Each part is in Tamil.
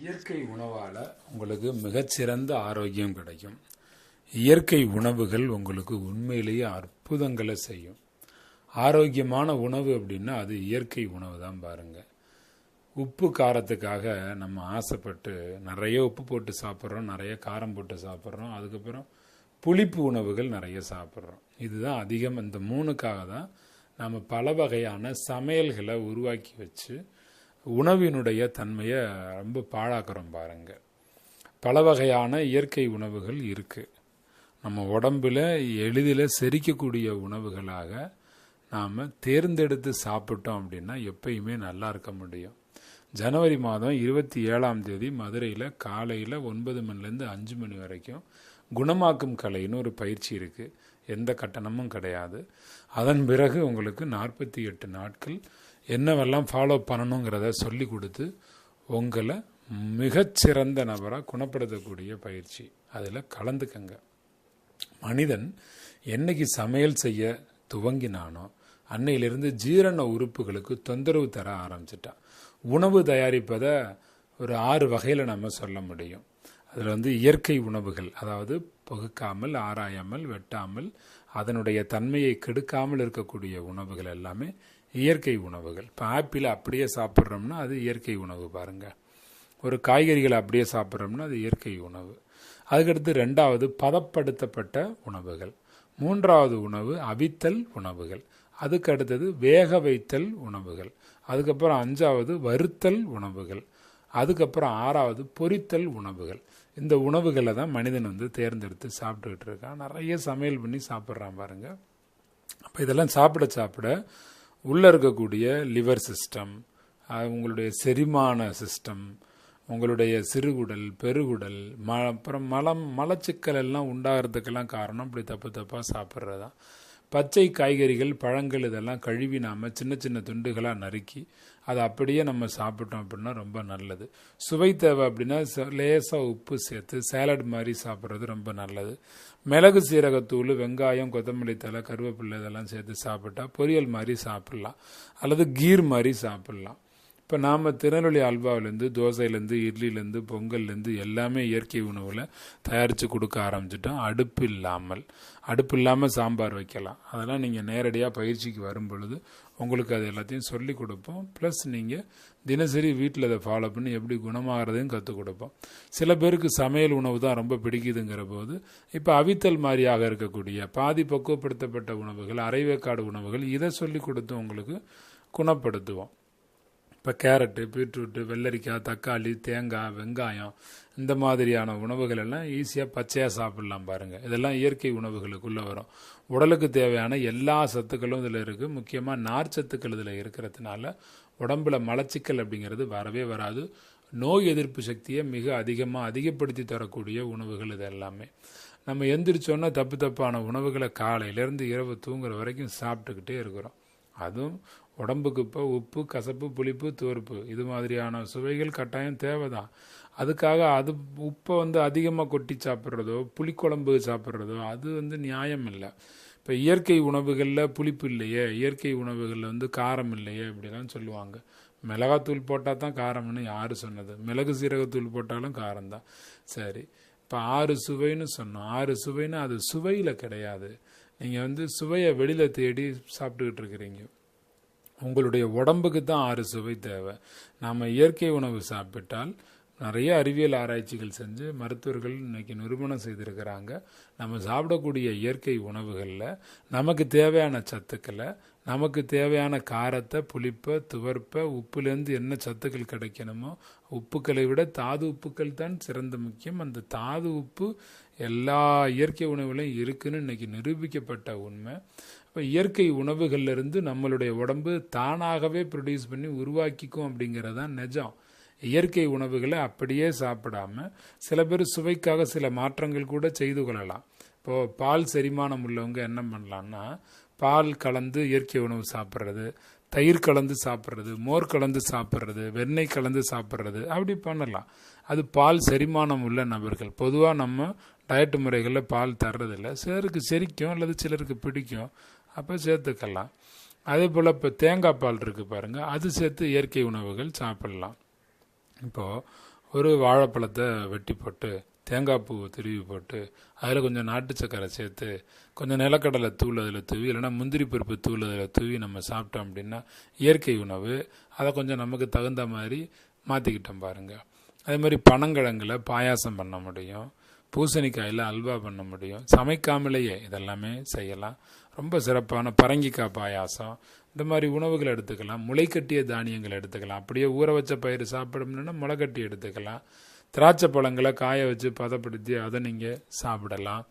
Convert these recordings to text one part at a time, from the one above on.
இயற்கை உணவால் உங்களுக்கு மிகச்சிறந்த ஆரோக்கியம் கிடைக்கும். இயற்கை உணவுகள் உங்களுக்கு உண்மையிலேயே அற்புதங்களை செய்யும். ஆரோக்கியமான உணவு அப்படின்னா அது இயற்கை உணவு தான் பாருங்கள் உப்பு காரத்துக்காக நம்ம ஆசைப்பட்டு நிறைய உப்பு போட்டு சாப்பிட்றோம் நிறைய காரம் போட்டு சாப்பிட்றோம் அதுக்கப்புறம் புளிப்பு உணவுகள் நிறைய சாப்பிட்றோம். இதுதான் அதிகம். இந்த மூணுக்காக தான் நம்ம பல வகையான சமையல்களை உருவாக்கி வச்சு உணவினுடைய தன்மையை ரொம்ப பாழாக்குறோம் பாருங்க. பல வகையான இயற்கை உணவுகள் இருக்குது நம்ம உடம்பில் எளிதில் செரிக்கக்கூடிய உணவுகளாக நாம் தேர்ந்தெடுத்து சாப்பிட்டோம் அப்படின்னா எப்பயுமே நல்லா இருக்க முடியும். ஜனவரி மாதம் இருபத்தி ஏழாம் தேதி மதுரையில் காலையில் ஒன்பது மணிலேருந்து அஞ்சு மணி வரைக்கும் குணமாக்கும் கலைன்னு ஒரு பயிற்சி இருக்குது எந்த கட்டணமும் கிடையாது. அதன் பிறகு உங்களுக்கு நாற்பத்தி எட்டு நாட்கள் என்னவெல்லாம் ஃபாலோ பண்ணணுங்கிறத சொல்லி கொடுத்து உங்களை மிகச்சிறந்த நபராக குணப்படுத்தக்கூடிய பயிற்சி. அதில் கலந்துக்கங்க. மனிதன் என்னைக்கு சமையல் செய்ய துவங்கினானோ அன்னையிலிருந்து ஜீரண உறுப்புகளுக்கு தொந்தரவு தர ஆரம்பிச்சிட்டான். உணவு தயாரிப்பதை ஒரு ஆறு வகையில் நம்ம சொல்ல முடியும். அதில் வந்து இயற்கை உணவுகள் அதாவது பகுக்காமல் ஆராயாமல் வெட்டாமல் அதனுடைய தன்மையை கெடுக்காமல் இருக்கக்கூடிய உணவுகள் எல்லாமே இயற்கை உணவுகள். இப்போ ஆப்பிள் அப்படியே சாப்பிட்றோம்னா அது இயற்கை உணவு பாருங்கள் ஒரு காய்கறிகளை அப்படியே சாப்பிட்றோம்னா அது இயற்கை உணவு. அதுக்கடுத்து ரெண்டாவது பதப்படுத்தப்பட்ட உணவுகள். மூன்றாவது உணவு அவித்தல் உணவுகள். அதுக்கு அடுத்தது வேக வைத்தல் உணவுகள். அதுக்கப்புறம் அஞ்சாவது வறுத்தல் உணவுகள். அதுக்கப்புறம் ஆறாவது பொரித்தல் உணவுகள். இந்த உணவுகளை தான் மனிதன் வந்து தேர்ந்தெடுத்து சாப்பிட்டுக்கிட்டு இருக்கான். நிறைய சமையல் பண்ணி சாப்பிட்றான் பாருங்கள் அப்போ இதெல்லாம் சாப்பிட சாப்பிட உள்ளே இருக்கக்கூடிய லிவர் சிஸ்டம் உங்களுடைய செரிமான சிஸ்டம் உங்களுடைய சிறுகுடல் பெருகுடல் ம அப்புறம் மலம் மலச்சிக்கல் எல்லாம் உண்டாகிறதுக்கெல்லாம் காரணம் இப்படி தப்பு தப்பாக சாப்பிட்றது. தான் பச்சை காய்கறிகள் பழங்கள் இதெல்லாம் கழுவி நாம் சின்ன சின்ன துண்டுகளாக நறுக்கி அதை அப்படியே நம்ம சாப்பிட்டோம் அப்படின்னா ரொம்ப நல்லது. சுவை தேவை அப்படின்னா லேசாக உப்பு சேர்த்து சேலட் மாதிரி சாப்பிட்றது ரொம்ப நல்லது. மிளகு சீரகத்தூள் வெங்காயம் கொத்தமல்லி தலை கருவேப்பிள்ளை இதெல்லாம் சேர்த்து சாப்பிட்டா பொரியல் மாதிரி சாப்பிட்லாம். அல்லது கீர் மாதிரி சாப்பிட்லாம். இப்போ நாம் திருநெல்வேலி அல்வாவிலேருந்து தோசையிலேருந்து இட்லிலேருந்து பொங்கல்லேருந்து எல்லாமே இயற்கை உணவில் தயாரித்து கொடுக்க ஆரம்பிச்சிட்டோம். அடுப்பு இல்லாமல். அடுப்பு இல்லாமல் சாம்பார் வைக்கலாம். அதெல்லாம் நீங்கள் நேரடியாக பயிற்சிக்கு வரும் பொழுது உங்களுக்கு அது எல்லாத்தையும் சொல்லி கொடுப்போம். ப்ளஸ் நீங்கள் தினசரி வீட்டில் அதை ஃபாலோ பண்ணி எப்படி குணமாகிறதையும் கற்றுக் கொடுப்போம். சில பேருக்கு சமையல் உணவு தான் ரொம்ப பிடிக்குதுங்கிற போது இப்போ அவித்தல் மாதிரியாக இருக்கக்கூடிய பாதி பக்குவப்படுத்தப்பட்ட உணவுகள் அரைவேக்காடு உணவுகள் இதை சொல்லி கொடுத்து உங்களுக்கு குணப்படுத்துவோம். இப்போ கேரட்டு பீட்ரூட்டு வெள்ளரிக்காய் தக்காளி தேங்காய் வெங்காயம் இந்த மாதிரியான உணவுகள் எல்லாம் ஈஸியாக பச்சையாக சாப்பிட்லாம் பாருங்கள் இதெல்லாம் இயற்கை உணவுகளுக்குள்ளே வரும். உடலுக்கு தேவையான எல்லா சத்துக்களும் இதில் இருக்குது முக்கியமாக நார் சத்துக்கள் இதில் இருக்கிறதுனால உடம்புல மலச்சிக்கல் அப்படிங்கிறது வரவே வராது. நோய் எதிர்ப்பு சக்தியை மிக அதிகமாக அதிகப்படுத்தி தரக்கூடிய உணவுகள் இது எல்லாமே. நம்ம எந்திரிச்சோன்னா தப்பு தப்பான உணவுகளை காலையிலேருந்து இரவு தூங்குற வரைக்கும் சாப்பிட்டுக்கிட்டே இருக்கிறோம். அதுவும் உடம்புக்கு இப்போ உப்பு கசப்பு புளிப்பு துவர்ப்பு. இது மாதிரியான சுவைகள் கட்டாயம் தேவை தான் அதுக்காக அது உப்பை வந்து அதிகமாக கொட்டி சாப்பிட்றதோ புளிக்குழம்பு சாப்பிட்றதோ அது வந்து நியாயம் இல்லை. இப்போ இயற்கை உணவுகளில் புளிப்பு இல்லையே இயற்கை உணவுகளில் வந்து காரம் இல்லையே இப்படிலாம் சொல்லுவாங்க. மிளகாத்தூள் போட்டால் தான் காரம்னு யார் சொன்னது? மிளகு சீரகத்தூள் போட்டாலும் காரம் தான் சரி இப்போ ஆறு சுவைன்னு சொன்னோம். ஆறு சுவைன்னு அது சுவையில் கிடையாது. நீங்கள் வந்து சுவையை வெளியில் தேடி சாப்பிட்டுக்கிட்டு இருக்கிறீங்க. உங்களுடைய உடம்புக்கு தான் ஆறு சுவை தேவை. நாம் இயற்கை உணவு சாப்பிட்டால் நிறைய அறிவியல் ஆராய்ச்சிகள் செஞ்சு மருத்துவர்கள் இன்னைக்கு நிரூபணம் செய்திருக்கிறாங்க. நம்ம சாப்பிடக்கூடிய இயற்கை உணவுகளில் நமக்கு தேவையான சத்துக்களை நமக்கு தேவையான காரத்தை புளிப்பை துவர்ப்பை உப்புலேருந்து என்ன சத்துக்கள் கிடைக்கணுமோ உப்புக்களை விட தாது உப்புக்கள் தான் சிறந்த முக்கியம். அந்த தாது உப்பு எல்லா இயற்கை உணவுலையும் இருக்குன்னு இன்னைக்கு நிரூபிக்கப்பட்ட உண்மை. இப்போ இயற்கை உணவுகள்லேருந்து நம்மளுடைய உடம்பு தானாகவே ப்ரொடியூஸ் பண்ணி உருவாக்கிக்கும் அப்படிங்கிறது தான் நிஜம். இயற்கை உணவுகளை அப்படியே சாப்பிடாம சில பேர் சுவைக்காக சில மாற்றங்கள் கூட செய்து கொள்ளலாம். இப்போது பால் செரிமானம் உள்ளவங்க என்ன பண்ணலான்னா பால் கலந்து இயற்கை உணவு சாப்பிட்றது தயிர் கலந்து சாப்பிட்றது மோர் கலந்து சாப்பிட்றது வெண்ணெய் கலந்து சாப்பிட்றது அப்படி பண்ணலாம். அது பால் செரிமானம் உள்ள நபர்கள். பொதுவாக நம்ம டயட்டு முறைகளில் பால் தர்றதில்ல. சிலருக்கு செரிக்கும் அல்லது சிலருக்கு பிடிக்கும். அப்போ சேர்த்துக்கலாம். அதே போல் இப்போ தேங்காய் பால் இருக்குது பாருங்கள் அது சேர்த்து இயற்கை உணவுகள் சாப்பிட்லாம். இப்போது ஒரு வாழைப்பழத்தை வெட்டி போட்டு தேங்காய் பூ துருவி போட்டு அதில் கொஞ்சம் நாட்டு சக்கரை சேர்த்து கொஞ்சம் நிலக்கடலை தூள் அதில் தூவி இல்லைன்னா முந்திரி பருப்பு தூள் அதில் தூவி நம்ம சாப்பிட்டோம் அப்படின்னா இயற்கை உணவு அதை கொஞ்சம் நமக்கு தகுந்த மாதிரி மாற்றிக்கிட்டோம் பாருங்கள் அதே மாதிரி பனங்கிழங்குல பாயாசம் பண்ண முடியும். பூசணிக்காயில் அல்வா பண்ண முடியும். சமைக்காமலேயே இதெல்லாமே செய்யலாம். ரொம்ப சிறப்பான பரங்கிக்காய் பாயாசம். இந்த மாதிரி உணவுகள் எடுத்துக்கலாம். முளைக்கட்டிய தானியங்கள் எடுத்துக்கலாம். அப்படியே ஊற வச்ச பயிர் சாப்பிடணும்னா முளைக்கட்டி எடுத்துக்கலாம். திராட்சை பழங்களை காய வச்சு பதப்படுத்தி அதை நீங்கள் சாப்பிடலாம்.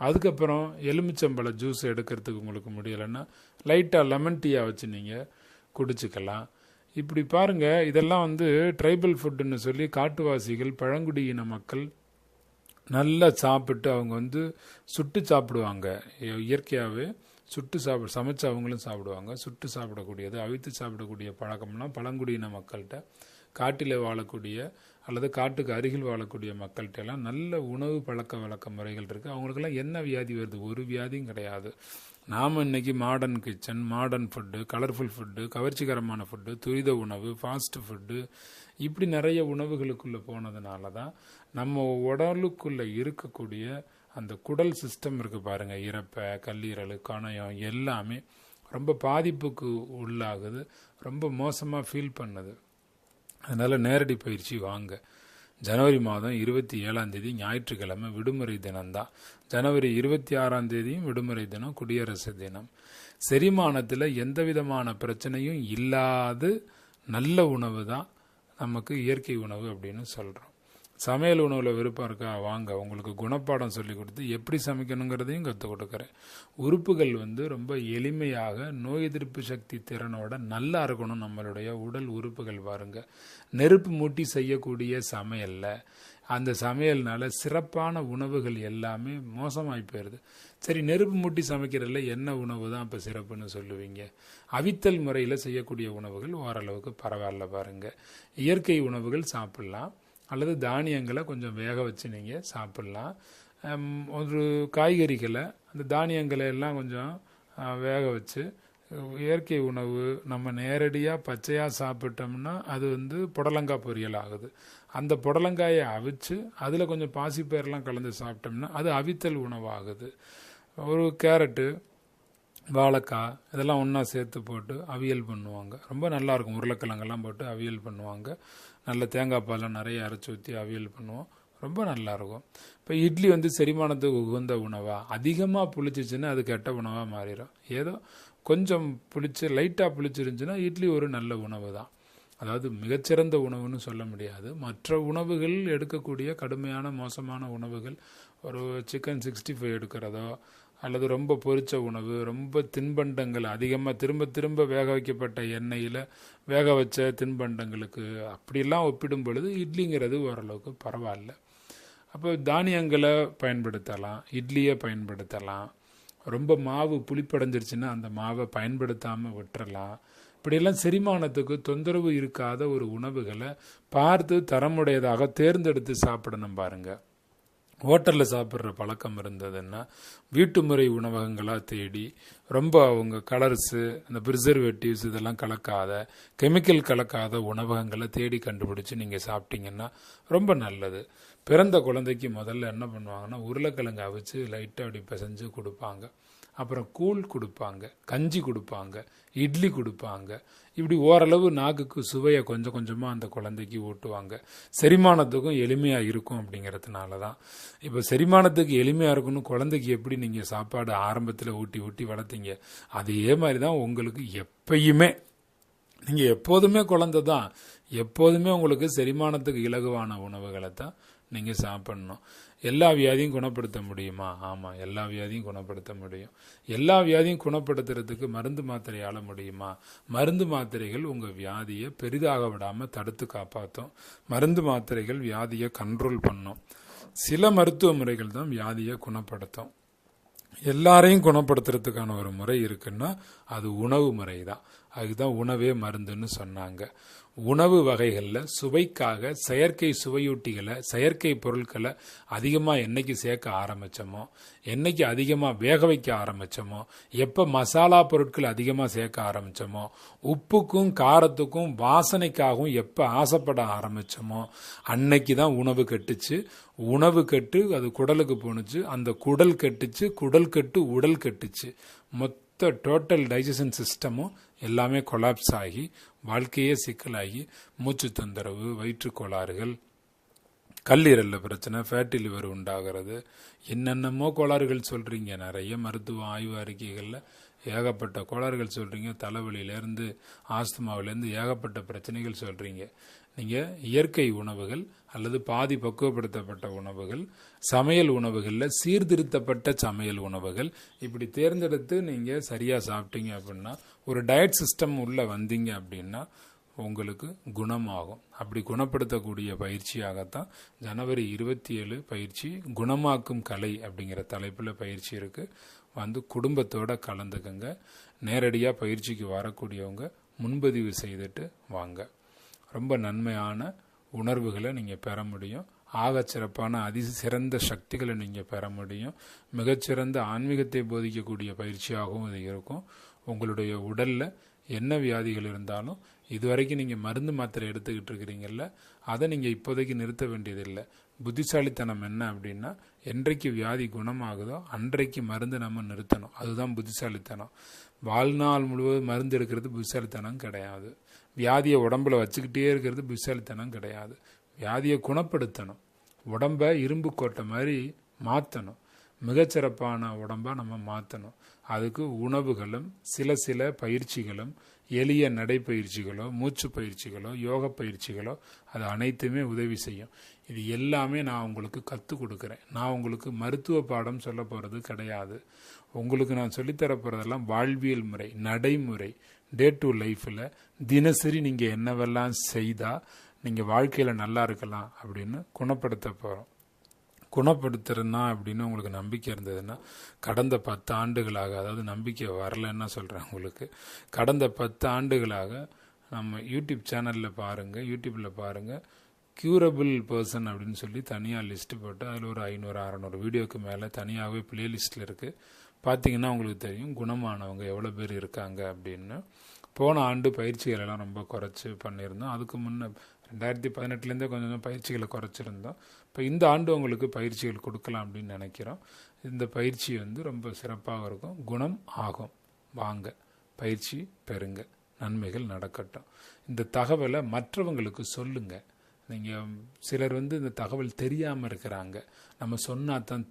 அதுக்கப்புறம் எலுமிச்சம்பழ ஜூஸ் எடுக்கிறதுக்கு உங்களுக்கு முடியலைன்னா லைட்டாக லெமன் டீயாக வச்சு நீங்கள் குடிச்சுக்கலாம். இப்படி பாருங்கள் இதெல்லாம் வந்து ட்ரைபல் ஃபுட்டுன்னு சொல்லி காட்டுவாசிகள் பழங்குடியின மக்கள் நல்லா சாப்பிட்டு அவங்க வந்து சுட்டு சாப்பிடுவாங்க. இயற்கையாகவே சுட்டு சாப்பிட சமைச்சு அவங்களும் சாப்பிடுவாங்க. சுட்டு சாப்பிடக்கூடியது அவித்து சாப்பிடக்கூடிய பழக்கம்லாம் பழங்குடியின மக்கள்கிட்ட காட்டில் வாழக்கூடிய அல்லது காட்டுக்கு அருகில் வாழக்கூடிய மக்கள்கிட்ட எல்லாம் நல்ல உணவு பழக்க வழக்க முறைகள் இருக்குது அவங்களுக்கெல்லாம் என்ன வியாதி வருது? ஒரு வியாதியும் கிடையாது. நாம் இன்னைக்கு modern kitchen modern food colourful food கவர்ச்சிகரமான ஃபுட்டு துரித உணவு ஃபாஸ்ட் ஃபுட்டு இப்படி நிறைய உணவுகளுக்குள்ளே போனதுனால தான் நம்ம உடலுக்குள்ளே இருக்கக்கூடிய அந்த குடல் சிஸ்டம் இருக்குது பாருங்கள் இறப்பை கல்லீரல் கணையம் எல்லாமே ரொம்ப பாதிப்புக்கு உள்ளாகுது. ரொம்ப மோசமாக ஃபீல் பண்ணுது. அதனால் நேரடி பயிற்சி வாங்க. ஜனவரி மாதம் இருபத்தி ஏழாம் தேதி ஞாயிற்றுக்கிழமை விடுமுறை தினம்தான். ஜனவரி இருபத்தி ஆறாம் தேதியும் விடுமுறை தினம் குடியரசு தினம். செரிமானத்தில் எந்த விதமான பிரச்சனையும் இல்லாது நல்ல உணவு தான் நமக்கு இயற்கை உணவு அப்படின்னு சொல்கிறோம் சமையல் உணவில் விருப்பம் இருக்கா? வாங்க உங்களுக்கு குணப்பாடம் சொல்லி கொடுத்து எப்படி சமைக்கணுங்கிறதையும் கற்றுக் கொடுக்குறேன். உறுப்புகள் வந்து ரொம்ப எளிமையாக நோய் எதிர்ப்பு சக்தி திறனோட நல்லா இருக்கணும் நம்மளுடைய உடல் உறுப்புகள் பாருங்கள் நெருப்பு மூட்டி செய்யக்கூடிய சமையலில் அந்த சமையல்னால சிறப்பான உணவுகள் எல்லாமே மோசமாகி போயிடுது சரி நெருப்பு மூட்டி சமைக்கிறதுல என்ன உணவு தான் இப்போ சிறப்புன்னு சொல்லுவீங்க? அவித்தல் முறையில் செய்யக்கூடிய உணவுகள் ஓரளவுக்கு பரவாயில்ல பாருங்கள் இயற்கை உணவுகள் சாப்பிட்லாம். அல்லது தானியங்களை கொஞ்சம் வேக வச்சு நீங்கள் சாப்பிட்லாம். ஒரு காய்கறிகளை அந்த தானியங்களை எல்லாம் கொஞ்சம் வேக வச்சு இயற்கை உணவு நம்ம நேரடியாக பச்சையாக சாப்பிட்டோம்னா அது வந்து புடலங்காய் பொரியல் ஆகுது. அந்த புடலங்காயை அவிச்சு அதில் கொஞ்சம் பாசிப்பயிரெலாம் கலந்து சாப்பிட்டோம்னா அது அவித்தல் உணவாகுது. ஒரு கேரட்டு வாழைக்காய் இதெல்லாம் ஒன்றா சேர்த்து போட்டு அவியல் பண்ணுவாங்க. ரொம்ப நல்லாயிருக்கும். உருளைக்கிழங்கெல்லாம் போட்டு அவியல் பண்ணுவாங்க. நல்ல தேங்காய் பாலாம் நிறைய அரைச்சி ஊற்றி அவியல் பண்ணுவோம். ரொம்ப நல்லாயிருக்கும். இப்போ இட்லி வந்து செரிமானத்துக்கு உகந்த உணவாக அதிகமாக புளிச்சிச்சுன்னா அது கெட்ட உணவாக மாறிடும் ஏதோ கொஞ்சம் புளிச்சு லைட்டாக புளிச்சிருந்துச்சுன்னா இட்லி ஒரு நல்ல உணவு தான். அதாவது மிகச்சிறந்த உணவுன்னு சொல்ல முடியாது. மற்ற உணவுகள் எடுக்கக்கூடிய கடுமையான மோசமான உணவுகள் ஒரு சிக்கன் சிக்ஸ்டி ஃபைவ் எடுக்கிறதோ அல்லது ரொம்ப பொரிச்ச உணவு ரொம்ப தின்பண்டங்கள் அதிகமாக திரும்ப திரும்ப வேக வைக்கப்பட்ட எண்ணெயில் வேக வச்ச தின்பண்டங்களுக்கு அப்படிலாம் ஒப்பிடும் பொழுது இட்லிங்கிறது ஓரளவுக்கு பரவாயில்ல. அப்போ தானியங்களை பயன்படுத்தலாம் இட்லியை பயன்படுத்தலாம். ரொம்ப மாவு புளிப்படைஞ்சிருச்சுன்னா அந்த மாவை பயன்படுத்தாமல் விட்டுறலாம். இப்படியெல்லாம் செரிமானத்துக்கு தொந்தரவு இருக்காத ஒரு உணவுகளை பார்த்து தரமுடையதாக தேர்ந்தெடுத்து சாப்பிடணும் பாருங்கள் ஹோட்டலில் சாப்பிட்ற பழக்கம் இருந்ததுன்னா வீட்டு முறை உணவகங்களாக தேடி ரொம்ப அவங்க கலர்ஸு அந்த ப்ரிசர்வேட்டிவ்ஸ் இதெல்லாம் கலக்காத கெமிக்கல் கலக்காத உணவகங்களை தேடி கண்டுபிடிச்சி நீங்கள் சாப்பிட்டீங்கன்னா ரொம்ப நல்லது. பிறந்த குழந்தைக்கு முதல்ல என்ன பண்ணுவாங்கன்னா உருளைக்கிழங்கு அவிச்சு லைட்டாக அப்படி பிசைஞ்சு கொடுப்பாங்க. அப்புறம் கூழ் கொடுப்பாங்க கஞ்சி கொடுப்பாங்க இட்லி கொடுப்பாங்க. இப்படி ஓரளவு நாக்குக்கு சுவையை கொஞ்சம் கொஞ்சமாக அந்த குழந்தைக்கு ஊட்டுவாங்க. செரிமானத்துக்கும் எளிமையாக இருக்கும் அப்படிங்கிறதுனால தான் இப்போ செரிமானத்துக்கு எளிமையாக இருக்கணும் குழந்தைக்கு எப்படி நீங்கள் சாப்பாடு ஆரம்பத்தில் ஊட்டி ஊட்டி வளர்த்தீங்க? அதே மாதிரி தான் உங்களுக்கு எப்பயுமே. நீங்கள் எப்போதுமே குழந்தை தான் எப்போதுமே உங்களுக்கு செரிமானத்துக்கு இலகுவான உணவுகளை தான் நீங்கள் சாப்பிட்ணும். எல்லா வியாதியும் குணப்படுத்த முடியுமா? ஆமாம் எல்லா வியாதியும் குணப்படுத்த முடியும். எல்லா வியாதியும் குணப்படுத்துறதுக்கு மருந்து மாத்திரையால் முடியுமா? மருந்து மாத்திரைகள் உங்கள் வியாதியை பெரிதாக விடாமல் தடுத்து காப்பாற்றும் மருந்து மாத்திரைகள் வியாதியை கண்ட்ரோல் பண்ணும். சில மருத்துவ முறைகள் தான் வியாதியை குணப்படுத்தும். எல்லாரையும் குணப்படுத்துறதுக்கான ஒரு முறை இருக்குன்னா அது உணவு முறை தான் அதுதான் உணவே மருந்துன்னு சொன்னாங்க. உணவு வகைகளில் சுவைக்காக செயற்கை சுவையூட்டிகளை செயற்கை பொருட்களை அதிகமாக என்னைக்கு சேர்க்க ஆரம்பித்தோமோ என்னைக்கு அதிகமாக வேக வைக்க ஆரம்பித்தோமோ எப்போ மசாலா பொருட்கள் அதிகமாக சேர்க்க ஆரம்பித்தோமோ உப்புக்கும் காரத்துக்கும் வாசனைக்காகவும் எப்போ ஆசைப்பட ஆரம்பித்தோமோ அன்னைக்கு தான் உணவு கெட்டுச்சு. உணவு கெட்டு அது குடலுக்கு போணுச்சு. அந்த குடல் கெட்டுச்சு குடல் கெட்டு உடல் கெட்டுச்சு. மொத்த டோட்டல் டைஜஷன் சிஸ்டமும் எல்லாமே கொலாப்ஸ் ஆகி வாழ்க்கையே சிக்கலாகி மூச்சு தொந்தரவு வயிற்று கோளாறுகள் கல்லீரலில் பிரச்சனை ஃபேட்டி லிவர் உண்டாகிறது. என்னென்னமோ கோளாறுகள் சொல்கிறீங்க நிறைய மருத்துவ ஆய்வு அறிக்கைகளில் ஏகப்பட்ட கோளாறுகள் சொல்கிறீங்க தலைவலியிலேருந்து ஆஸ்துமாவிலேருந்து ஏகப்பட்ட பிரச்சனைகள் சொல்கிறீங்க நீங்கள் இயற்கை உணவுகள் அல்லது பாதி பக்குவப்படுத்தப்பட்ட உணவுகள் சமையல் உணவுகளில் சீர்திருத்தப்பட்ட சமையல் உணவுகள் இப்படி தேர்ந்தெடுத்து நீங்கள் சரியாக சாப்பிட்டீங்க அப்படின்னா ஒரு டயட் சிஸ்டம் உள்ளே வந்தீங்க அப்படின்னா உங்களுக்கு குணமாகும். அப்படி குணப்படுத்தக்கூடிய பயிற்சியாகத்தான் ஜனவரி இருபத்தி ஏழு பயிற்சி குணமாக்கும் கலை அப்படிங்கிற தலைப்பில் பயிற்சி இருக்குது வந்து குடும்பத்தோட கலந்துக்கங்க. நேரடியாக பயிற்சிக்கு வரக்கூடியவங்க முன்பதிவு செய்துட்டு வாங்க. ரொம்ப நன்மையான உணர்வுகளை நீங்கள் பெற முடியும். ஆகச்சிறப்பான அதி சிறந்த சக்திகளை நீங்கள் பெற முடியும். மிகச்சிறந்த ஆன்மீகத்தை போதிக்கக்கூடிய பயிற்சியாகவும் இது இருக்கும். உங்களுடைய உடலில் என்ன வியாதிகள் இருந்தாலும் இதுவரைக்கும் நீங்கள் மருந்து மாத்திரை எடுத்துக்கிட்டு இருக்கிறீங்கல்ல அதை நீங்கள் இப்போதைக்கு நிறுத்த வேண்டியதில்லை. புத்திசாலித்தனம் என்ன அப்படின்னா என்றைக்கு வியாதி குணமாகுதோ அன்றைக்கு மருந்து நம்ம நிறுத்தணும். அதுதான் புத்திசாலித்தனம். வாழ்நாள் முழுவதும் மருந்து எடுக்கிறது புத்திசாலித்தனம் கிடையாது. வியாதியை உடம்புல வச்சுக்கிட்டே இருக்கிறது புத்திசாலித்தனம் கிடையாது. வியாதியை குணப்படுத்தணும். உடம்ப இரும்பு கோட்டை மாதிரி மாற்றணும் மிகச்சிறப்பான உடம்பாக நம்ம மாற்றணும் அதுக்கு உணவுகளும் சில சில பயிற்சிகளும் எளிய நடைப்பயிற்சிகளோ மூச்சு பயிற்சிகளோ யோக பயிற்சிகளோ அது அனைத்துமே உதவி செய்யும். இது எல்லாமே நான் உங்களுக்கு கற்றுக் கொடுக்குறேன். நான் உங்களுக்கு மருத்துவ பாடம் சொல்ல போகிறது கிடையாது. உங்களுக்கு நான் சொல்லித்தரப்போகிறதெல்லாம் வாழ்வியல் முறை நடைமுறை டே டு லைஃப்பில் தினசரி நீங்கள் என்னவெல்லாம் செய்தால் நீங்கள் வாழ்க்கையில் நல்லா இருக்கலாம் அப்படின்னு குணப்படுத்த போகிறோம் குணப்படுத்துறேன்னா அப்படின்னு உங்களுக்கு நம்பிக்கை இருந்ததுன்னா கடந்த பத்து ஆண்டுகளாக அதாவது நம்பிக்கை வரலன்னா சொல்கிறேன் உங்களுக்கு கடந்த பத்து ஆண்டுகளாக நம்ம யூடியூப் சேனலில் பாருங்கள் யூடியூப்பில் பாருங்கள் க்யூரபிள் பர்சன் அப்படின்னு சொல்லி தனியாக லிஸ்ட்டு போட்டு அதில் ஒரு ஐநூறு அறநூறு வீடியோக்கு மேலே தனியாகவே ப்ளேலிஸ்ட்டில் இருக்குது பார்த்தீங்கன்னா உங்களுக்கு தெரியும் குணமானவங்க எவ்வளோ பேர் இருக்காங்க அப்படின்னு. போன ஆண்டு பயிற்சிகள் எல்லாம் ரொம்ப குறைச்சி பண்ணியிருந்தோம். அதுக்கு முன்னே ரெண்டாயிரத்தி பதினெட்டுலேருந்தே கொஞ்சம் கொஞ்சம் பயிற்சிகளை குறைச்சிருந்தோம். இப்போ இந்த ஆண்டு உங்களுக்கு பயிற்சிகள் கொடுக்கலாம் அப்படின்னு நினைக்கிறோம். இந்த பயிற்சி வந்து ரொம்ப சிறப்பாக இருக்கும். குணம் ஆகும். வாங்க பயிற்சி பெறுங்க. நன்மைகள் நடக்கட்டும். இந்த தகவலை மற்றவங்களுக்கு சொல்லுங்கள் நீங்கள் சிலர் வந்து இந்த தகவல் தெரியாமல் இருக்கிறாங்க. நம்ம சொன்னால் தான்